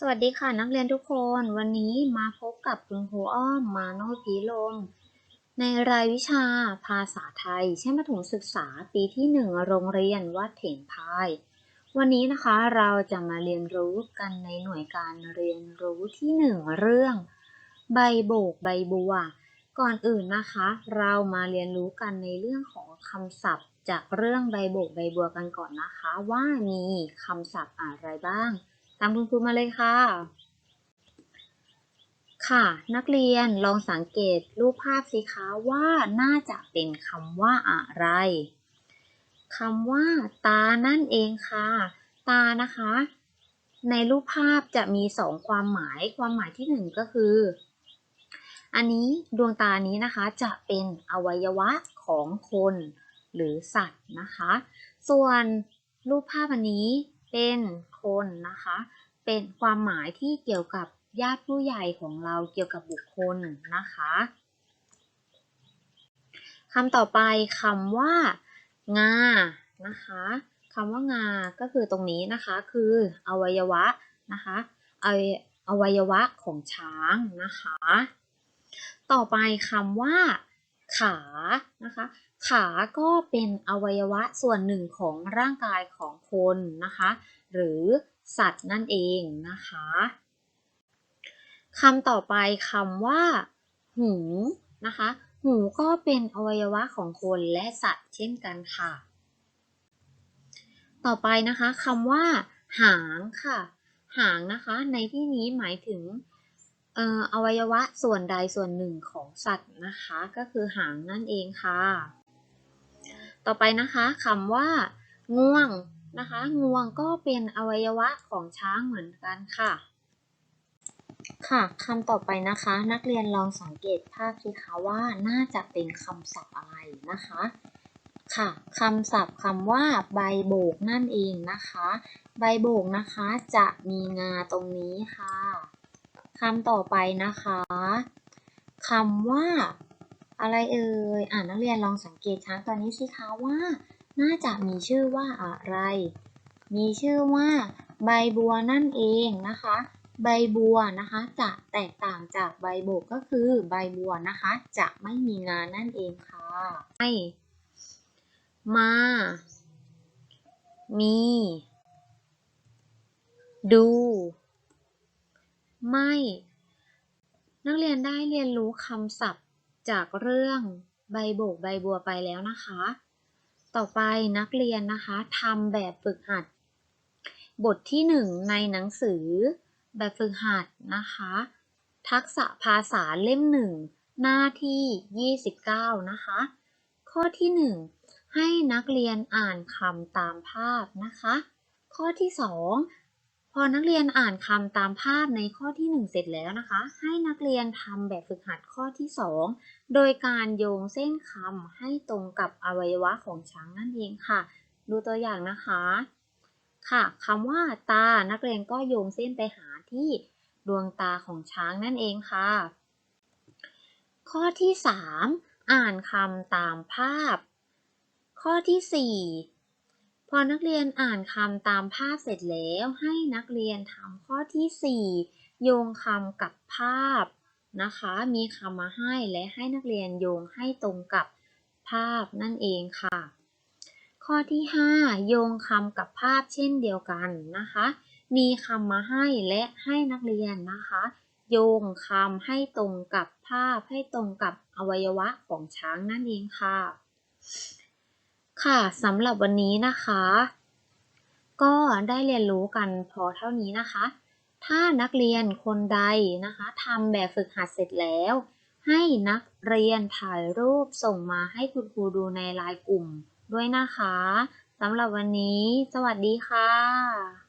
สวัสดีค่ะนักเรียนทุกคน วันนี้มาพบกับคุณครูอ้อมมาโนพีลม ในรายวิชาภาษาไทยชั้นประถมศึกษาปีที่หนึ่งโรงเรียนวัดเถนพาย วันนี้นะคะเราจะมาเรียนรู้กันในหน่วยการเรียนรู้ที่หนึ่งเรื่อง ใบโบกใบบัว ก่อนอื่นนะคะ เรามาเรียนรู้กันในเรื่องของคำศัพท์ จากเรื่องใบโบกใบบัวกันก่อนนะคะ ว่ามีคำศัพท์อะไรบ้าง ตามคุณครูมาเลยค่ะ ค่ะ นักเรียนลองสังเกตรูปภาพสิคะว่าน่าจะเป็นคำว่าอะไรคำว่า ตานั่นเองค่ะ ตานะคะ ในรูปภาพจะมีสองความหมาย ความหมายที่หนึ่งก็คือ อันนี้ดวงตานี้นะคะจะเป็นอวัยวะของคนหรือสัตว์นะคะ ส่วนรูปภาพอันนี้เป็น คนนะคะ เป็นความหมายที่เกี่ยวกับญาติผู้ใหญ่ของเราเกี่ยวกับบุคคลนะคะคำต่อไปคำว่า งานะคะคำว่างา ก็คือตรงนี้นะคะ คืออวัยวะนะคะออวัยวะของช้างนะคะ ต่อไปคำว่า ขานะคะ ขาก็เป็นอวัยวะส่วนหนึ่งของร่างกายของคนนะคะ หรือสัตว์นั่นเองนะคะคำต่อไปคำว่า หูนะคะ หูก็เป็นอวัยวะของคนและสัตว์เช่นกันค่ะ ต่อไปนะคะคำว่า หางค่ะ หางนะคะ ในที่นี้หมายถึงอวัยวะส่วนใดส่วนหนึ่งของสัตว์นะคะ ก็คือหางนั่นเองค่ะ ต่อไปนะคะคำว่า ง่วงนะคะ งวงก็เป็นอวัยวะของช้างเหมือนกันค่ะ ค่ะคำต่อไปนะคะ นักเรียนลองสังเกตภาพสิคะว่าน่าจะเป็นคำศัพท์อะไรนะคะ ค่ะคำศัพท์คำว่าใบโบกนั่นเองนะคะ ใบโบกนะคะจะมีงาตรงนี้ค่ะคำต่อไปนะคะคำว่า อะไรเอ่ยอ่านักเรียนลองสังเกตช้างตัวนี้สิคะว่า น่าจะมีชื่อว่าอะไร มีชื่อว่า ใบบัวนั่นเองนะคะ ใบบัวนะคะจะแตกต่างจากใบโบกก็คือใบบัวนะคะ จะไม่มีงานนั่นเองค่ะไม่มา มี ดู ไม่ นักเรียนได้เรียนรู้คำศัพท์ จากเรื่องใบโบกใบบัวไปแล้วนะคะ ต่อไปนักเรียนนะคะทำแบบฝึกหัด บทที่ 1 ในหนังสือ แบบฝึกหัดนะคะ ทักษะภาษาเล่ม 1 หน้าที่ 29 นะคะ ข้อที่ 1 ให้นักเรียนอ่านคำตามภาพนะคะ ข้อที่ 2 พอนักเรียนอ่านคำตามภาพในข้อที่ 1 เสร็จแล้วนะคะ ให้นักเรียนทำแบบฝึกหัดข้อที่ 2 โดยการโยงเส้นคำให้ตรงกับอวัยวะของช้างนั่นเองค่ะ ดูตัวอย่างนะคะ ค่ะคำว่าตานักเรียนก็โยงเส้นไปหาที่ดวงตาของช้างนั่นเองค่ะ ข้อที่ 3 อ่านคำตามภาพ ข้อที่ 4 พอนักเรียนอ่านคำตามภาพเสร็จแล้วให้นักเรียนทำข้อที่ 4 โยงคำกับภาพนะคะ มีคำมาให้และให้นักเรียนโยงให้ตรงกับภาพนั่นเองค่ะ ข้อที่ 5 โยงคำกับภาพเช่นเดียวกันนะคะ มีคำมาให้และให้นักเรียนนะคะ โยงคำให้ตรงกับภาพให้ตรงกับอวัยวะของช้างนั่นเองค่ะ ค่ะสำหรับวันนี้นะคะ ก็ได้เรียนรู้กันพอเท่านี้นะคะ ถ้านักเรียนคนใดนะคะทำแบบฝึกหัดเสร็จแล้ว ให้นักเรียนถ่ายรูปส่งมาให้คุณครูดูในไลน์กลุ่มด้วยนะคะสำหรับวันนี้ สวัสดีค่ะ